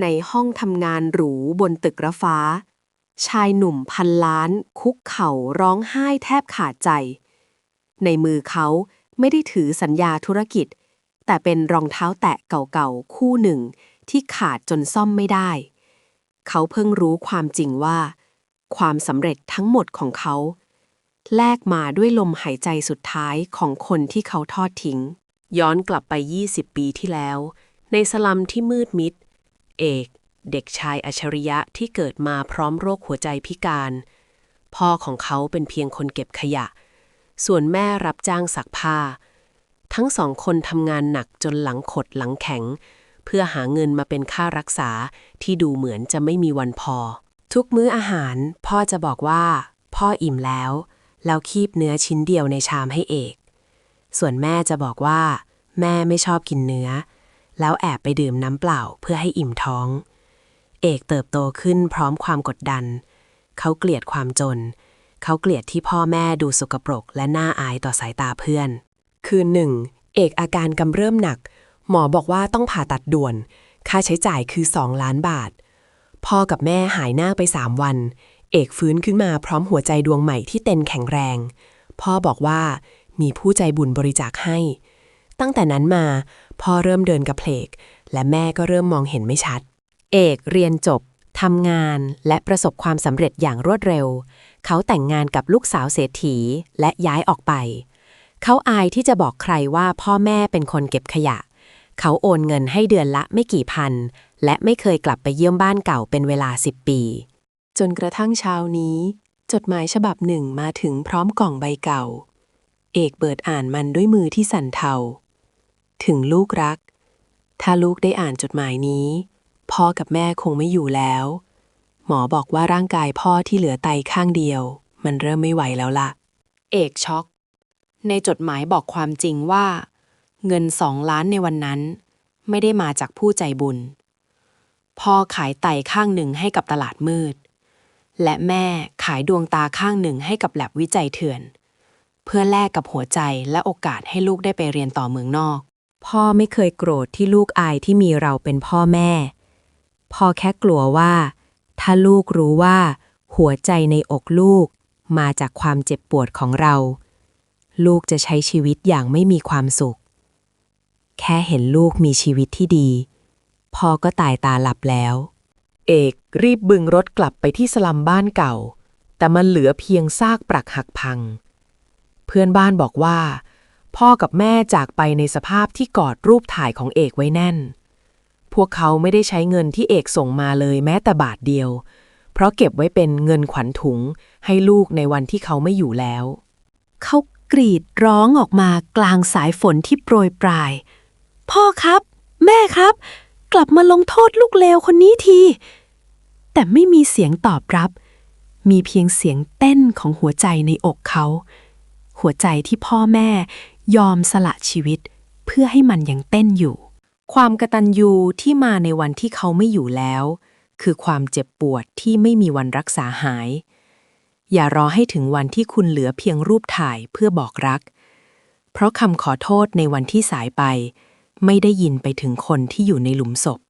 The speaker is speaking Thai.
ในห้องทำงานหรูบนตึกระฟ้า ชายหนุ่มพันล้าน คุกเข่าร้องไห้แทบขาดใจ ในมือเขาไม่ได้ถือสัญญาธุรกิจ แต่เป็นรองเท้าแตะเก่าๆ คู่หนึ่งที่ขาดจนซ่อมไม่ได้ เขาเพิ่งรู้ความจริงว่า ความสำเร็จทั้งหมดของเขา แลกมาด้วยลมหายใจสุดท้ายของคนที่เขาทอดทิ้ง ย้อนกลับไป 20 ปีที่แล้ว ในสลัมที่มืดมิด เอก เด็กชายอัจฉริยะที่เกิดมาพร้อมโรคหัวใจพิการ พ่อของเขาเป็นเพียงคนเก็บขยะ ส่วนแม่รับจ้างซักผ้า ทั้งสองคนทำงานหนักจนหลังขดหลังแข็ง เพื่อหาเงินมาเป็นค่ารักษาที่ดูเหมือนจะไม่มีวันพอ ทุกมื้ออาหาร พ่อจะบอกว่า พ่ออิ่มแล้ว แล้วคีบเนื้อชิ้นเดียวในชามให้เอก ส่วนแม่จะบอกว่า แม่ไม่ชอบกินเนื้อ แล้วแอบไปดื่มน้ำเปล่าเพื่อให้อิ่มท้อง เอกเติบโตขึ้นพร้อมความกดดัน เขาเกลียดความจน เขาเกลียดที่พ่อแม่ดูสกปรกและน่าอายต่อสายตาเพื่อน คืนหนึ่ง เอกอาการกำเริ่มหนัก หมอบอกว่าต้องผ่าตัดด่วน ค่าใช้จ่ายคือ 2 ล้านบาท พ่อกับแม่หายหน้าไป 3 วัน เอกฟื้นขึ้นมาพร้อมหัวใจดวงใหม่ที่เต้นแข็งแรง พ่อบอกว่ามีผู้ใจบุญบริจาคให้ ตั้งแต่นั้นมาพ่อเริ่มเดินกระเพลก และแม่ก็เริ่มมองเห็นไม่ชัด เอกเรียนจบทำงานและประสบความสำเร็จอย่างรวดเร็ว เขาแต่งงานกับลูกสาวเศรษฐีและย้ายออกไป เขาอายที่จะบอกใครว่าพ่อแม่เป็นคนเก็บขยะ เขาโอนเงินให้เดือนละไม่กี่พัน และไม่เคยกลับไปเยี่ยมบ้านเก่าเป็นเวลาสิบปี จนกระทั่งเช้านี้ จดหมายฉบับหนึ่งมาถึงพร้อมกล่องใบเก่า เอกเปิดอ่านมันด้วยมือที่สั่นเทา ถึงลูกรัก ถ้าลูกได้อ่านจดหมายนี้ พ่อกับแม่คงไม่อยู่แล้ว หมอบอกว่าร่างกายพ่อที่เหลือไตข้างเดียว มันเริ่มไม่ไหวแล้วล่ะ เอกช็อก ในจดหมายบอกความจริงว่า เงินสองล้านในวันนั้น ไม่ได้มาจากผู้ใจบุญ พ่อขายไตข้างหนึ่งให้กับตลาดมืด และแม่ขายดวงตาข้างหนึ่งให้กับแลบวิจัยเถื่อน เพื่อแลกกับหัวใจและโอกาสให้ลูกได้ไปเรียนต่อเมืองนอก พ่อไม่เคยโกรธที่ลูกอายที่มีเราเป็นพ่อแม่ พ่อแค่กลัวว่า ถ้าลูกรู้ว่า หัวใจในอกลูก มาจากความเจ็บปวดของเรา ลูกจะใช้ชีวิตอย่างไม่มีความสุข แค่เห็นลูกมีชีวิตที่ดี พ่อก็ตายตาหลับแล้ว เอกรีบบึงรถกลับไปที่สลัมบ้านเก่า แต่มันเหลือเพียงซากปรักหักพัง เพื่อนบ้านบอกว่า พ่อกับแม่จากไปในสภาพที่กอดรูปถ่ายของเอกไว้แน่น พวกเขาไม่ได้ใช้เงินที่เอกส่งมาเลยแม้แต่บาทเดียว เพราะเก็บไว้เป็นเงินขวัญถุงให้ลูกในวันที่เขาไม่อยู่แล้ว เขากรีดร้องออกมากลางสายฝนที่โปรยปลาย พ่อครับ แม่ครับ กลับมาลงโทษลูกเลวคนนี้ที แต่ไม่มีเสียงตอบรับ มีเพียงเสียงเต้นของหัวใจในอกเขา หัวใจที่พ่อแม่ ยอมสละชีวิต เพื่อให้มันยังเต้นอยู่ ความกระตัญญูที่มาในวันที่เขาไม่อยู่แล้ว คือความเจ็บปวดที่ไม่มีวันรักษาหาย อย่ารอให้ถึงวันที่คุณเหลือเพียงรูปถ่ายเพื่อบอกรัก เพราะคำขอโทษในวันที่สายไป ไม่ได้ยินไปถึงคนที่อยู่ในหลุมศพ